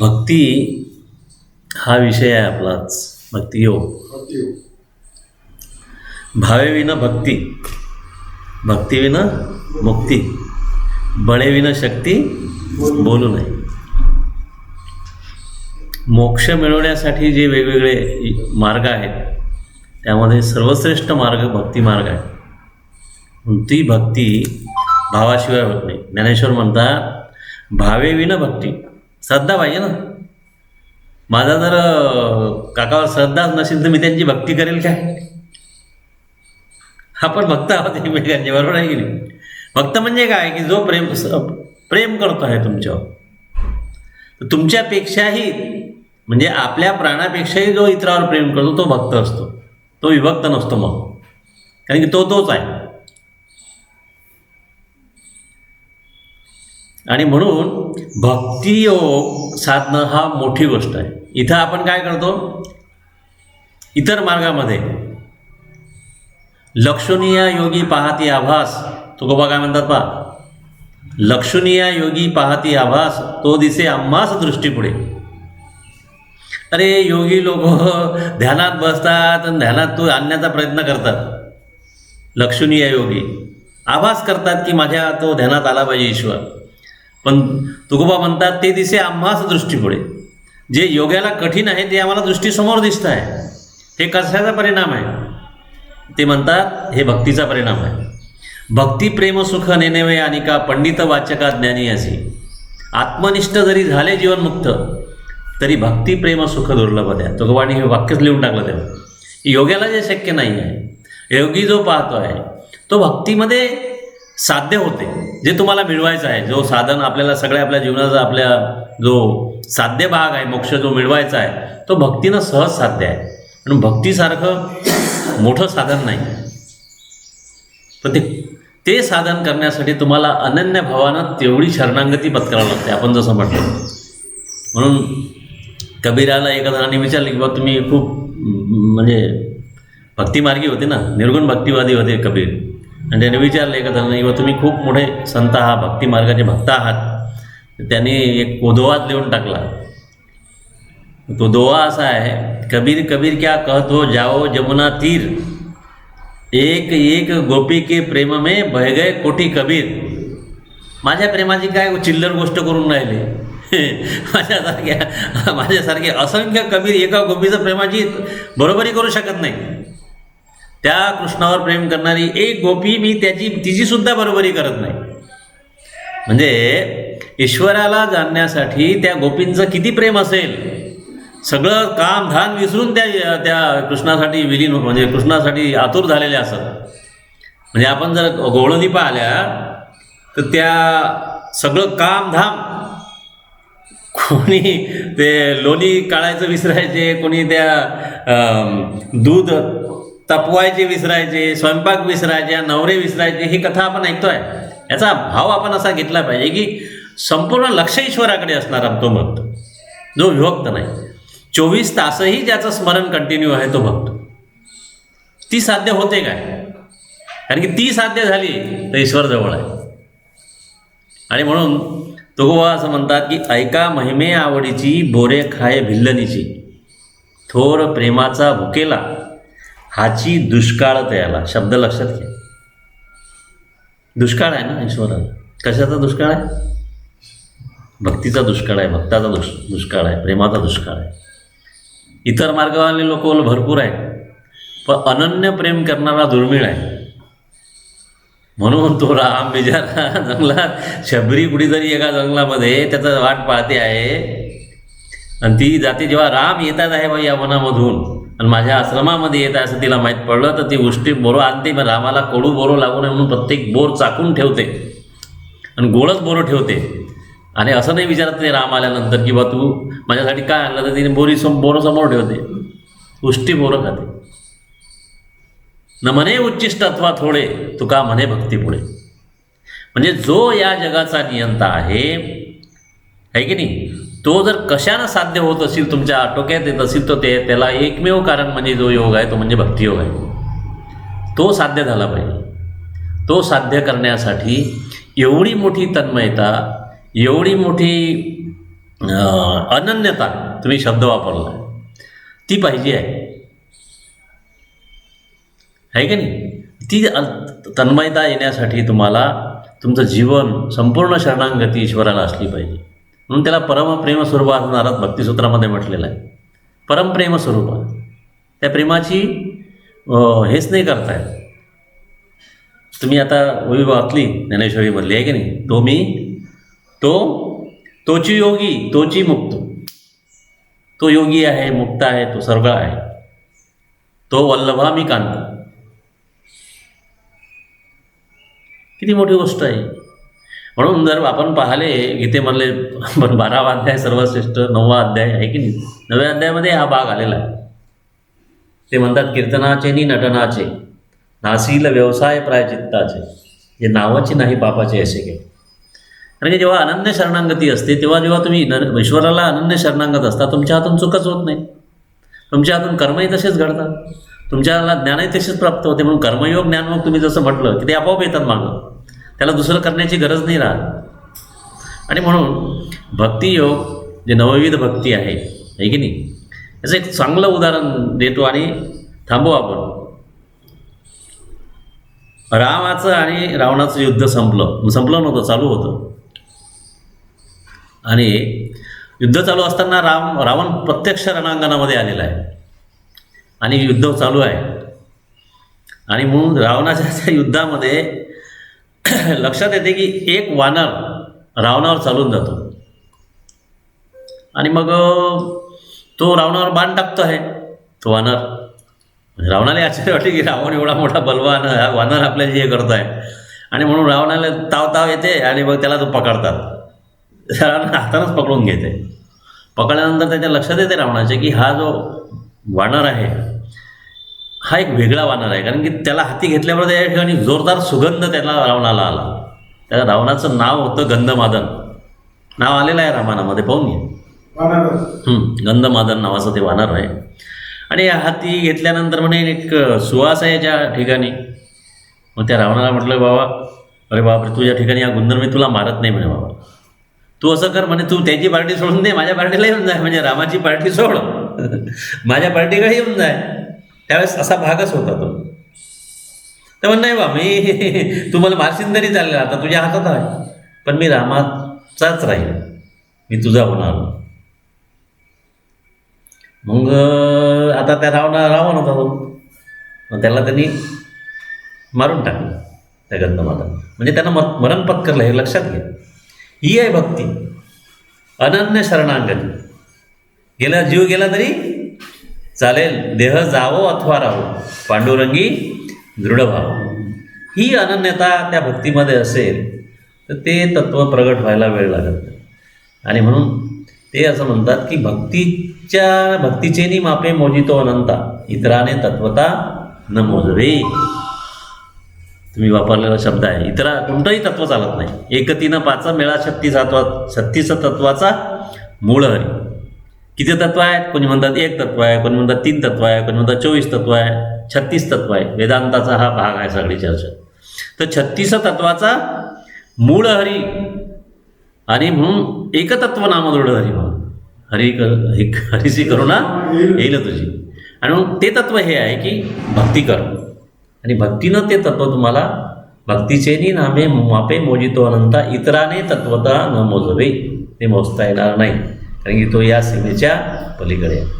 भक्ती हा विषय आहे आपलाच. भक्ती योग. भावेविना भक्ती भक्तीविना मुक्ती बळेविना शक्ती बोलू नये. मोक्ष मिळवण्यासाठी जे वेगवेगळे मार्ग आहेत त्यामध्ये सर्वश्रेष्ठ मार्ग भक्ती मार्ग आहे. ती भक्ती भावाशिवाय होत नाही. ज्ञानेश्वर म्हणतात भावेविना भक्ती. श्रद्धा पाहिजे ना. माझा जर काकावर श्रद्धाच नसेल तर मी त्यांची भक्ती करेल काय? आपण भक्त आहोत एकमेकांचे बरोबर आहे की नाही? भक्त म्हणजे काय? की जो प्रेम प्रेम करतो आहे तुमच्यावर. तुमच्यापेक्षाही म्हणजे आपल्या प्राणापेक्षाही जो इतरावर प्रेम करतो तो भक्त असतो. तो विभक्त नसतो मग. कारण की तो तोच आहे. आणि म्हणून भक्तियोग साधणं हा मोठी गोष्ट आहे. इथं आपण काय करतो? इतर मार्गामध्ये. लक्षणीय योगी पाहती आभास तुकोबा काय म्हणतात पा लक्षणीय योगी पाहती आभास तो दिसे आम्हास दृष्टीपुढे. अरे योगी लोक ध्यानात बसतात आणि ध्यानात तो आणण्याचा प्रयत्न करतात. लक्षणीय योगी आभास करतात की माझ्या तो ध्यानात आला पाहिजे ईश्वर. पण तुकोबा म्हणतात ते दिसे आम्हास दृष्टीपुढे जे योग्याला कठीण आहे ते आम्हाला दृष्टीसमोर दिसतं आहे. हे कशाचा परिणाम आहे? ते म्हणतात हे भक्तीचा परिणाम आहे. भक्ती प्रेम सुख नेनेवे आणि का पंडित वाचका ज्ञानी असे. आत्मनिष्ठ जरी झाले जीवनमुक्त तरी भक्ती प्रेम सुख दुर्लभ द्या. तुकोबाने हे वाक्यच लिहून टाकलं तेव्हा योग्याला जे शक्य नाही आहे योगी जो पाहतो आहे तो भक्तीमध्ये साध्य होते जे तुम्हाला मिळवायचं आहे. जो साधन आपल्याला सगळ्या आपल्या जीवनाचा आपल्या जो साध्य भाग आहे मोक्ष जो मिळवायचा आहे तो भक्तीनं सहज साध्य आहे. म्हणून भक्तीसारखं मोठं साधन नाही. पण ते ते साधन करण्यासाठी तुम्हाला अनन्य भावानं तेवढी शरणांगती पत्करावी लागते आपण जसं म्हटलं. म्हणून कबीराला एका जणांनी विचारलं की बा तुम्ही खूप म्हणजे भक्तिमार्गी होते ना निर्गुण भक्तिवादी होते कबीर. आणि त्याने विचारलं एका जणांनी की तुम्ही खूप मोठे संत आहात भक्तिमार्गाचे भक्त आहात. त्यांनी एक कोदोवाच लिहून टाकला. तो दोवा असा आहे कबीर कबीर क्या कहतो जाओ जमुना तीर. एक एक गोपी के प्रेम में भय गए कोटी कबीर. माझ्या प्रेमाची काय चिल्लर गोष्ट करून राहिली? माझ्यासारख्या माझ्यासारखे असंख्य कबीर एका गोपीचं प्रेमाची बरोबरी करू शकत नाही. त्या कृष्णावर प्रेम करणारी एक गोपी मी त्याची तिची सुद्धा बरोबरी करत नाही. म्हणजे ईश्वराला जाणण्यासाठी त्या गोपींचं किती प्रेम असेल? सगळं काम धान विसरून त्या त्या कृष्णासाठी विलीन म्हणजे कृष्णासाठी आतुर झालेले असत. म्हणजे आपण जर गोवळणी पाहिल्या तर त्या सगळं काम धाम. कोणी ते लोणी काढायचं विसरायचे कोणी त्या दूध तपवायचे विसरायचे स्वयंपाक विसरायचे नवरे विसरायचे ही कथा आपण ऐकतोय. याचा भाव आपण असा घेतला पाहिजे की संपूर्ण लक्ष ईश्वराकडे असणारा तो भक्त. जो विभक्त नाही. चोवीस तासही ज्याचं स्मरण कंटिन्यू आहे तो भक्त. ती साध्य होते काय? कारण की ती साध्य झाली तर ईश्वर जवळ आहे. आणि म्हणून तुकोबा असं म्हणतात की ऐका महिमे आवडीची बोरे खाय भिल्लनीची. थोर प्रेमाचा भुकेला. हाची दुष्काळ तयाला. शब्द लक्षात घ्या. दुष्काळ आहे ना ईश्वराला कशाचा दुष्काळ आहे? भक्तीचा दुष्काळ आहे भक्ताचा दुष् दुष्काळ आहे प्रेमाचा दुष्काळ आहे. इतर मार्गावाले लोक भरपूर आहेत. पण अनन्य प्रेम करणारा दुर्मिळ आहे. म्हणून तो राम बिजारा जंगलात शबरी कुठेतरी एका जंगलामध्ये त्याचा वाट पाहते आहे. आणि ती जाते जेव्हा राम येतात आहे बाई या मनामधून आणि माझ्या आश्रमामध्ये येत आहे असं तिला माहीत पडलं तर ती उष्टी बोरो आणते मग रामाला कडू बोरो लागू नये म्हणून प्रत्येक बोर चाकून ठेवते. आणि गोळच बोरं ठेवते. आणि असं नाही विचारत नाही राम आल्यानंतर की बा तू माझ्यासाठी काय आणलं तर तिने बोरी सम बोरं समोर ठेवते. उष्टी बोरं खाते. न म्हणे उच्चिष्ट अथवा थोडे तुका म्हणे भक्ती पुढे म्हणजे जो या जगाचा नियंता आहे आहे की नाही? तो जर कशानं साध्य होत असेल तुमच्या आटोक्यात येत असेल तर ते त्याला एकमेव कारण म्हणजे जो योग आहे तो म्हणजे भक्तियोग आहे. तो साध्य झाला पाहिजे. तो साध्य करण्यासाठी एवढी मोठी तन्मयता एवढी मोठी अनन्यता तुम्ही शब्द वापरला ती पाहिजे आहे. आहे की नाही? ती तन्मयता येण्यासाठी तुम्हाला तुमचं जीवन संपूर्ण शरणांगती ईश्वराला असली पाहिजे. म्हणून त्याला परमप्रेम स्वरूप असं भक्तिसूत्रामध्ये म्हटलेलं आहे. परमप्रेम स्वरूप. त्या प्रेमाची हेच नाही करताय तुम्ही आता ओवी वाचली ज्ञानेश्वरीमधली आहे की नाही? तो मी तो तोची योगी तोची मुक्त. तो योगी आहे मुक्त आहे तो सर्व आहे. तो वल्लभा मी कांत किती मोठी गोष्ट आहे. म्हणून जर आपण पाहिले गीतेमधले पण बारावा अध्याय सर्वश्रेष्ठ नववा अध्याय आहे की नाही? नव्या अध्यायामध्ये हा भाग आलेला आहे. ते म्हणतात कीर्तनाचे नि नटनाचे नासील व्यवसाय प्रायचित्ताचे. जे नावाची नाही पापाचे असे काही कारण की जेव्हा अनन्य शरणांगती असते तेव्हा जेव्हा तुम्ही न ईश्वराला अनन्य शरणांगत असता तुमच्या हातून चुकच होत नाही. तुमच्या हातून कर्मही तसेच घडतात. तुमच्याला ज्ञानही तसेच प्राप्त होते म्हणून कर्मयोग ज्ञान मग तुम्ही जसं म्हटलं की ते आपोआप येतात मागं. त्याला दुसरं करण्याची गरज नाही राहत. आणि म्हणून भक्तियोग जे नवविध भक्ती आहे है की नाही? याचं एक चांगलं उदाहरण देतो आणि थांबू आपण. रामाचं आणि रावणाचं युद्ध संपलं. संपलं नव्हतं चालू होतं. आणि युद्ध चालू असताना राम रावण प्रत्यक्ष रणांगणामध्ये आलेला आहे. आणि युद्ध चालू आहे. आणि म्हणून रावणाच्या युद्धामध्ये लक्षात येते की एक वानर रावणावर चालून जातो. आणि मग तो रावणावर बाण टाकतो आहे तो वानर. म्हणजे रावणाला आश्चर्य वाटते की रावण एवढा मोठा बलवान हा वानर आपल्याला हे करत आहे आणि म्हणून रावणाला ताव ताव येते आणि मग त्याला तो पकडतात. रावण हातानंच पकडून घेते. पकडल्यानंतर त्याच्या लक्षात येते रावणाचे की हा जो वानर आहे हा एक वेगळा वानर आहे. कारण की त्याला हाती घेतल्यावर त्या ठिकाणी जोरदार सुगंध त्याला रावणाला आला. त्या रावणाचं नाव होतं गंधमादन. नाव आलेलं आहे रामायणामध्ये पाहून हं, गंधमादन नावाचं ते वानर आहे. आणि हाती घेतल्यानंतर म्हणे एक सुवास आहे याच्या ठिकाणी. मग त्या रावणाला म्हटलं बाबा अरे बापरे तुझ्या ठिकाणी या गुंदर मी तुला मारत नाही म्हणे बाबा. तू असं कर म्हणे तू त्याची पार्टी सोडून दे माझ्या पार्टीला येऊन जाय म्हणजे रामाची पार्टी सोड. माझ्या पार्टीकडे येऊन जाय त्यावेळेस असा भागच होता तो. तर म्हण नाही बा मी तू मला मारशील तरी चाललेला आता तुझ्या हातात आहे. पण मी रामाचाच राहील मी तुझा होणार. मग आता त्या रावणा रावण होता तो. मग त्याला त्यांनी मारून टाकलं त्या गंधमाला म्हणजे त्यांना म मरण पत्करलं हे लक्षात घ्या. ही आहे भक्ती. अनन्य शरणांगती. गेला जीव गेला तरी चालेल देह जावो अथवा राहो पांडुरंगी दृढ भाव ही अनन्यता त्या भक्तीमध्ये असेल तर ते तत्त्व प्रगट व्हायला वेळ लागत नाही. आणि म्हणून ते असं म्हणतात की भक्तीच्या भक्तीचेनी मापे मोजितो अनंता इतराने तत्वता न मोजवे. तुम्ही वापरलेला शब्द आहे इतरा कोणतंही तत्व चालत नाही. एकतीनं पाचा मेळा छत्तीस सातवा छत्तीस तत्वाचा मूळ हरी. किती तत्व आहेत? कोणी म्हणतात एक तत्व आहे कोणी म्हणतात तीन तत्व आहे कोणी म्हणतात चोवीस तत्व आहे छत्तीस तत्व आहे. वेदांताचा हा भाग आहे सगळी चर्चा. तर छत्तीस तत्वाचा मूळ हरी आणि म्हणून एकतत्व नामदृढ हरी म्हणून. हरी कर एक हरीची करुणा येईल तुझी. आणि मग ते तत्व हे आहे की भक्ती कर आणि भक्तीनं ते तत्व तुम्हाला भक्तीचेनी नामे मापे मोजितो अनंता इतराने तत्वता न मोजवे. ते मोजता येणार नाही. कारण की तो या सीमेच्या पलीकडे आहे.